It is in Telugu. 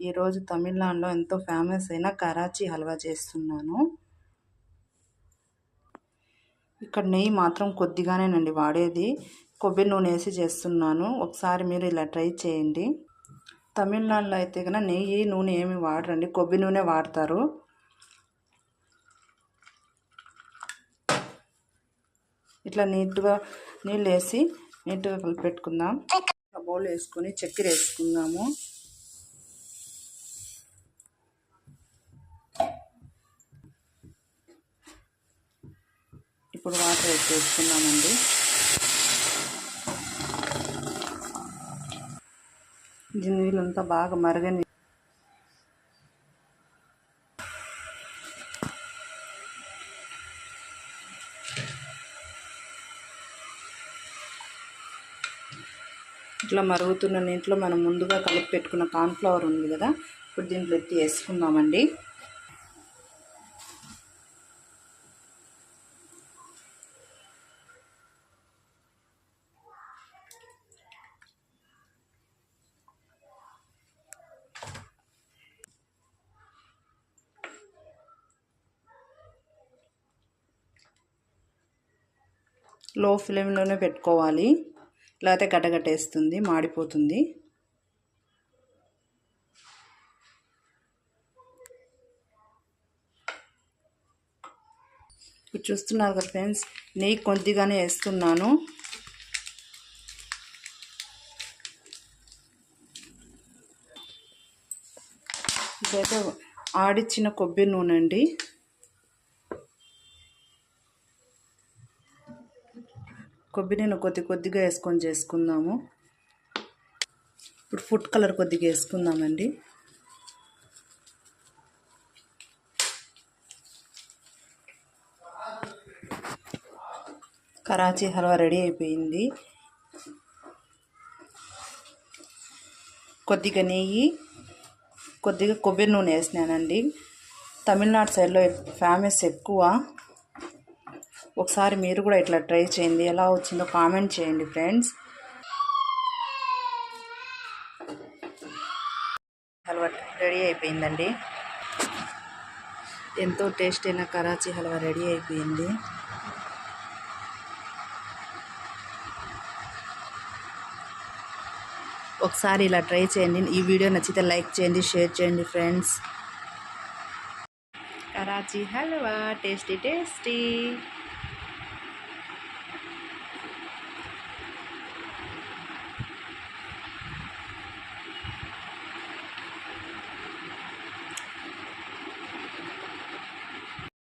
ఈరోజు తమిళనాడులో ఎంతో ఫేమస్ అయిన కరాచీ హల్వా చేస్తున్నాను. ఇక్కడ నెయ్యి మాత్రం కొద్దిగానేనండి వాడేది. కొబ్బరి నూనె వేసి చేస్తున్నాను. ఒకసారి మీరు ఇలా ట్రై చేయండి. తమిళనాడులో అయితే కన్నా నెయ్యి నూనె ఏమి వాడరండి. కొబ్బరి నూనె వాడతారు. ఇట్లా నీట్గా నీళ్ళు వేసి నీట్గా కలిపి పెట్టుకుందాం. బౌల్ వేసుకొని చక్కెర వేసుకుందాము. ఇప్పుడు వాటర్ వేసుకున్నామండి నీళ్ళంతా బాగా మరగని ఇట్లా మరుగుతున్న నీటిలో మనం ముందుగా కలిపి పెట్టుకున్న కార్న్ఫ్లవర్ ఉంది కదా. ఇప్పుడు దీంట్లో ఎత్తి వేసుకుందామండి. లో ఫ్లేమ్లోనే పెట్టుకోవాలి. లేకపోతే గడ్డగట్టేస్తుంది మాడిపోతుంది. ఇప్పుడు చూస్తున్నారు కదా ఫ్రెండ్స్ నెయ్యి కొద్దిగానే వేస్తున్నాను. ఇదైతే ఆడిచ్చిన కొబ్బరి నూనె అండి కొబ్బరి నూనె కొద్ది కొద్దిగా వేసుకొని చేసుకుందాము. ఇప్పుడు ఫుడ్ కలర్ కొద్దిగా వేసుకుందామండి. కరాచీ హల్వా రెడీ అయిపోయింది. కొద్దిగా నెయ్యి కొద్దిగా కొబ్బరి నూనె వేసినానండి. తమిళనాడు సైడ్లో ఫేమస్ ఎక్కువ. ఒకసారి మీరు కూడా ఇట్లా ట్రై చేయండి. ఎలా వచ్చిందో కామెంట్ చేయండి ఫ్రెండ్స్. హల్వా రెడీ అయిపోయిందండి. ఎంతో టేస్ట్ అయిన కరాచీ హల్వా రెడీ అయిపోయింది. ఒకసారి ఇలా ట్రై చేయండి. ఈ వీడియో నచ్చితే లైక్ చేయండి షేర్ చేయండి friends. Karachi halwa tasty tasty.